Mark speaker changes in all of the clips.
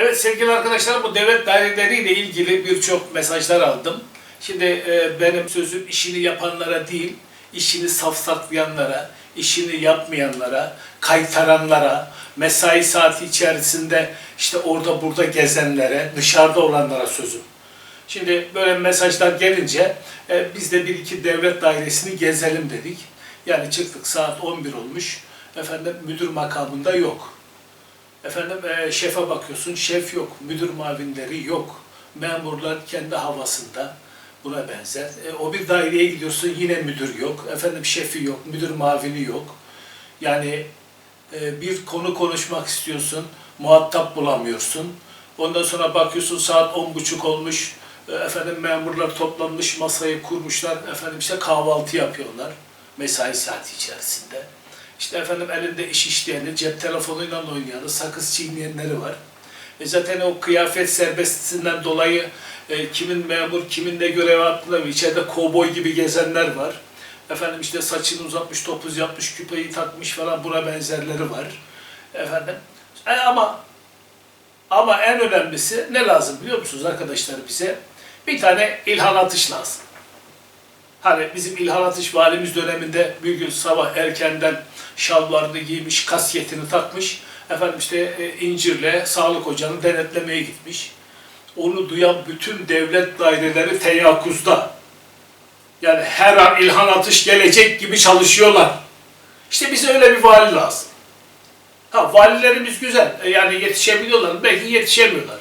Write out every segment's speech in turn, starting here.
Speaker 1: Evet sevgili arkadaşlar bu devlet daireleriyle ilgili birçok mesajlar aldım. Şimdi e, benim sözüm işini yapanlara değil, işini safsaklayanlara, işini yapmayanlara, kaytaranlara, mesai saati içerisinde işte orada burada gezenlere, dışarıda olanlara sözüm. Şimdi böyle mesajlar gelince e, biz de bir iki devlet dairesini gezelim dedik. Yani çıktık saat 11 olmuş. Efendim müdür makamında yok. Efendim e, şefe bakıyorsun, şef yok, müdür mavinleri yok. Memurlar kendi havasında buna benzer. E, o bir daireye gidiyorsun yine müdür yok. Efendim şefi yok, müdür mavini yok. Yani e, bir konu konuşmak istiyorsun, muhatap bulamıyorsun. Ondan sonra bakıyorsun saat on buçuk olmuş. E, efendim memurlar toplanmış, masayı kurmuşlar. Efendim işte kahvaltı yapıyorlar mesai saati içerisinde. İşte efendim elinde iş işleyeni, cep telefonuyla oynayanı, sakız çiğneyenleri var. E zaten o kıyafet serbestisinden dolayı e, kimin memur, kimin ne görev yaptığında içeride kovboy gibi gezenler var. Efendim işte saçını uzatmış, topuz yapmış, küpeyi takmış falan buna benzerleri var. Efendim e, ama ama en önemlisi ne lazım biliyor musunuz arkadaşlar bize? Bir tane İlhan Atış lazım. Hani bizim İlhan Atış valimiz döneminde bir gün sabah erkenden şalvarını giymiş, kasketini takmış. Efendim işte e, İncir'le sağlık ocağını denetlemeye gitmiş. Onu duyan bütün devlet daireleri teyakkuzda. Yani her an İlhan Atış gelecek gibi çalışıyorlar. İşte bize öyle bir vali lazım. Ha valilerimiz güzel. E, Yani yetişebiliyorlar. Belki yetişemiyorlar.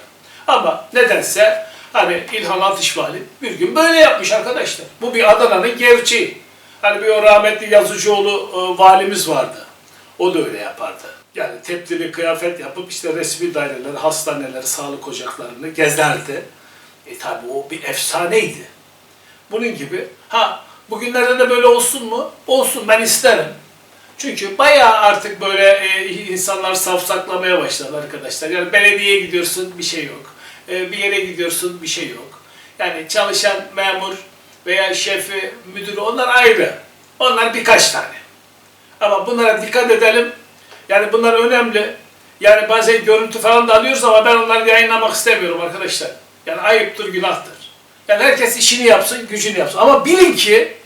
Speaker 1: Ama nedense hani İlhan Atış vali bir gün böyle yapmış arkadaşlar. Bu bir Adana'nın gerçeği. Hani bir o rahmetli Yazıcıoğlu e, valimiz vardı. O da öyle yapardı. Yani tepli kıyafet yapıp işte resmi daireleri, hastaneleri, sağlık ocaklarını gezerdi. E tabi o bir efsaneydi. Bunun gibi. Ha bugünlerde de böyle olsun mu? Olsun ben isterim. Çünkü bayağı artık böyle e, insanlar safsaklamaya başladı arkadaşlar. Yani belediyeye gidiyorsun bir şey yok. E, bir yere gidiyorsun bir şey yok. Yani çalışan memur veya şefi, müdürü onlar ayrı. Onlar birkaç tane. Ama bunlara dikkat edelim. Yani bunlar önemli. Yani bazen görüntü falan da alıyoruz ama ben onları yayınlamak istemiyorum arkadaşlar. Yani ayıptır, günahtır. Yani herkes işini yapsın, gücünü yapsın. Ama bilin ki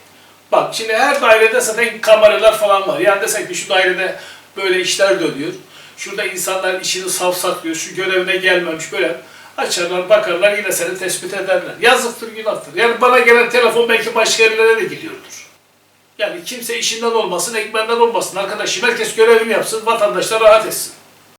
Speaker 1: Bak şimdi her dairede zaten kameralar falan var. Yani desek ki şu dairede böyle işler dönüyor. Şurada insanlar işini savsaklıyor, şu görevine gelmemiş böyle. Açarlar, bakarlar yine seni tespit ederler. Yazıktır, günahtır. Yani bana gelen telefon belki başka yerlere de gidiyordur. Yani kimse işinden olmasın, ekmenden olmasın arkadaşım. Herkes görevini yapsın, vatandaşlar rahat etsin.